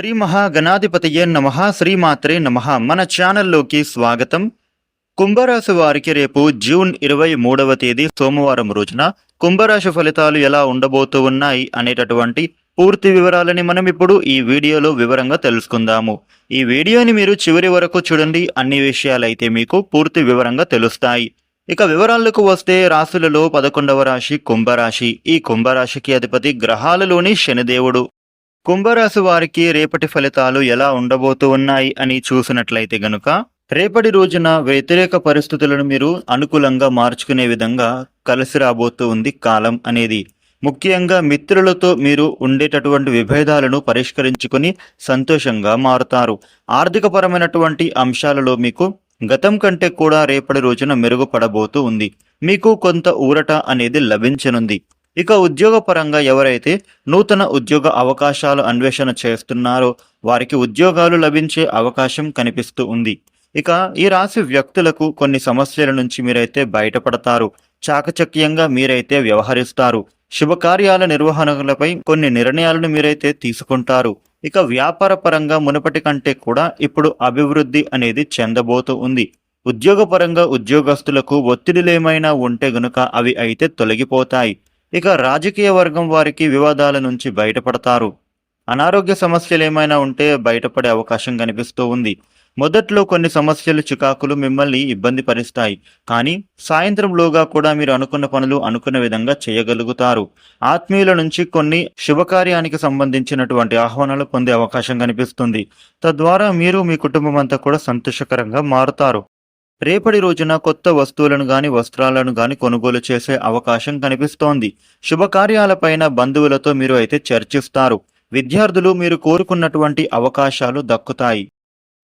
శ్రీ మహాగణాధిపతియే నమ శ్రీమాత్రే నమ. మన ఛానల్లోకి స్వాగతం. కుంభరాశి వారికి రేపు జూన్ ఇరవై మూడవ తేదీ సోమవారం రోజున కుంభరాశి ఫలితాలు ఎలా ఉండబోతూ ఉన్నాయి అనేటటువంటి పూర్తి వివరాలని మనం ఇప్పుడు ఈ వీడియోలో వివరంగా తెలుసుకుందాము. ఈ వీడియోని మీరు చివరి వరకు చూడండి అన్ని విషయాలైతే మీకు పూర్తి వివరంగా తెలుస్తాయి. ఇక వివరాలకు వస్తే రాశులలో పదకొండవ రాశి కుంభరాశి. ఈ కుంభరాశికి అధిపతి గ్రహాలలోని శనిదేవుడు. కుంభరాశి వారికి రేపటి ఫలితాలు ఎలా ఉండబోతూ ఉన్నాయి అని చూసినట్లయితే గనుక రేపటి రోజున వ్యతిరేక పరిస్థితులను మీరు అనుకూలంగా మార్చుకునే విధంగా కలిసి రాబోతూ ఉంది కాలం అనేది. ముఖ్యంగా మిత్రులతో మీరు ఉండేటటువంటి విభేదాలను పరిష్కరించుకొని సంతోషంగా మారుతారు. ఆర్థికపరమైనటువంటి అంశాలలో మీకు గతం కంటే కూడా రేపటి రోజున మెరుగుపడబోతూ ఉంది. మీకు కొంత ఊరట అనేది లభించనుంది. ఇక ఉద్యోగపరంగా ఎవరైతే నూతన ఉద్యోగ అవకాశాలు అన్వేషణ చేస్తున్నారో వారికి ఉద్యోగాలు లభించే అవకాశం కనిపిస్తూ ఉంది. ఇక ఈ రాశి వ్యక్తులకు కొన్ని సమస్యల నుంచి మీరైతే బయటపడతారు. చాకచక్యంగా మీరైతే వ్యవహరిస్తారు. శుభకార్యాల నిర్వహణలపై కొన్ని నిర్ణయాలను మీరైతే తీసుకుంటారు. ఇక వ్యాపార పరంగా మునుపటి కంటే కూడా ఇప్పుడు అభివృద్ధి అనేది చెందబోతూ ఉంది. ఉద్యోగపరంగా ఉద్యోగస్తులకు ఒత్తిడిలేమైనా ఉంటే గనుక అవి అయితే తొలగిపోతాయి. ఇక రాజకీయ వర్గం వారికి వివాదాల నుంచి బయటపడతారు. అనారోగ్య సమస్యలు ఏమైనా ఉంటే బయటపడే అవకాశం కనిపిస్తూ ఉంది. మొదట్లో కొన్ని సమస్యలు చికాకులు మిమ్మల్ని ఇబ్బంది పరుస్తాయి. కానీ సాయంత్రంలోగా కూడా మీరు అనుకున్న పనులు అనుకున్న విధంగా చేయగలుగుతారు. ఆత్మీయుల నుంచి కొన్ని శుభకార్యానికి సంబంధించినటువంటి ఆహ్వానాలు పొందే అవకాశం కనిపిస్తుంది. తద్వారా మీరు మీ కుటుంబం అంతా కూడా సంతోషకరంగా మారుతారు. రేపటి రోజున కొత్త వస్తువులను గాని వస్త్రాలను గాని కొనుగోలు చేసే అవకాశం కనిపిస్తోంది. శుభకార్యాలపైన బంధువులతో మీరు అయితే చర్చిస్తారు. విద్యార్థులు మీరు కోరుకున్నటువంటి అవకాశాలు దక్కుతాయి.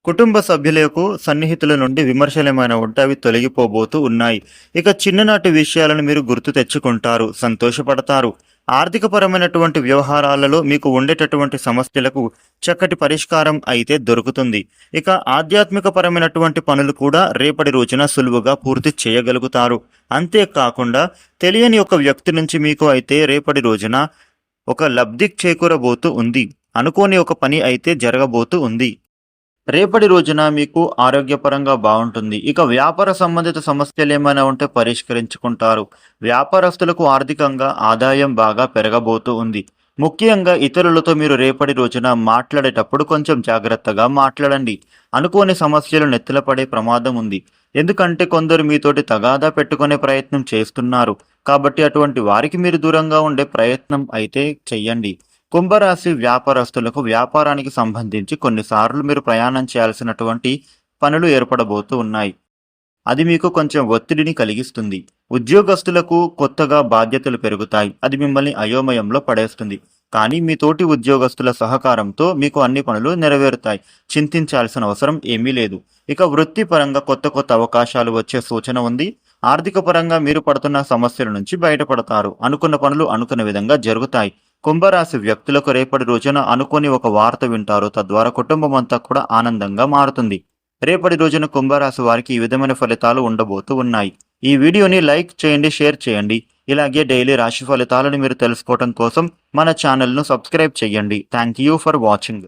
కుటుంబ సభ్యులకు సన్నిహితుల నుండి విమర్శలమైన ఉంటే అవి తొలగిపోబోతూ ఉన్నాయి. ఇక చిన్ననాటి విషయాలను మీరు గుర్తు తెచ్చుకుంటారు సంతోషపడతారు. ఆర్థికపరమైనటువంటి వ్యవహారాలలో మీకు ఉండేటటువంటి సమస్యలకు చక్కటి పరిష్కారం అయితే దొరుకుతుంది. ఇక ఆధ్యాత్మిక పరమైనటువంటి పనులు కూడా రేపటి రోజున సులువుగా పూర్తి చేయగలుగుతారు. అంతేకాకుండా తెలియని ఒక వ్యక్తి నుంచి మీకు అయితే రేపటి రోజున ఒక లబ్ధి చేకూరబోతూ ఉంది. అనుకోని ఒక పని అయితే జరగబోతూ ఉంది. రేపటి రోజున మీకు ఆరోగ్యపరంగా బాగుంటుంది. ఇక వ్యాపార సంబంధిత సమస్యలు ఏమైనా ఉంటే పరిష్కరించుకుంటారు. వ్యాపారస్తులకు ఆర్థికంగా ఆదాయం బాగా పెరగబోతూ ఉంది. ముఖ్యంగా ఇతరులతో మీరు రేపటి రోజున మాట్లాడేటప్పుడు కొంచెం జాగ్రత్తగా మాట్లాడండి. అనుకోని సమస్యలు నెత్తిలపడే ప్రమాదం ఉంది. ఎందుకంటే కొందరు మీతోటి తగాదా పెట్టుకునే ప్రయత్నం చేస్తున్నారు. కాబట్టి అటువంటి వారికి మీరు దూరంగా ఉండే ప్రయత్నం అయితే చెయ్యండి. కుంభరాశి వ్యాపారస్తులకు వ్యాపారానికి సంబంధించి కొన్నిసార్లు మీరు ప్రయాణం చేయాల్సినటువంటి పనులు ఏర్పడబోతూ ఉన్నాయి. అది మీకు కొంచెం ఒత్తిడిని కలిగిస్తుంది. ఉద్యోగస్తులకు కొత్తగా బాధ్యతలు పెరుగుతాయి. అది మిమ్మల్ని అయోమయంలో పడేస్తుంది. కానీ మీ తోటి ఉద్యోగస్తుల సహకారంతో మీకు అన్ని పనులు నెరవేరుతాయి. చింతించాల్సిన అవసరం ఏమీ లేదు. ఇక వృత్తిపరంగా కొత్త కొత్త అవకాశాలు వచ్చే సూచన ఉంది. ఆర్థిక పరంగా మీరు పడుతున్న సమస్యల నుంచి బయటపడతారు. అనుకున్న పనులు అనుకున్న విధంగా జరుగుతాయి. కుంభరాశి వ్యక్తులకు రేపటి రోజున అనుకోని ఒక వార్త వింటారు. తద్వారా కుటుంబం అంతా కూడా ఆనందంగా మారుతుంది. రేపటి రోజున కుంభరాశి వారికి ఈ విధమైన ఫలితాలు ఉండబోతూ ఉన్నాయి. ఈ వీడియోని లైక్ చేయండి షేర్ చేయండి. ఇలాగే డైలీ రాశి ఫలితాలను మీరు తెలుసుకోవడం కోసం మన ఛానల్ను సబ్స్క్రైబ్ చేయండి. Thank you for watching.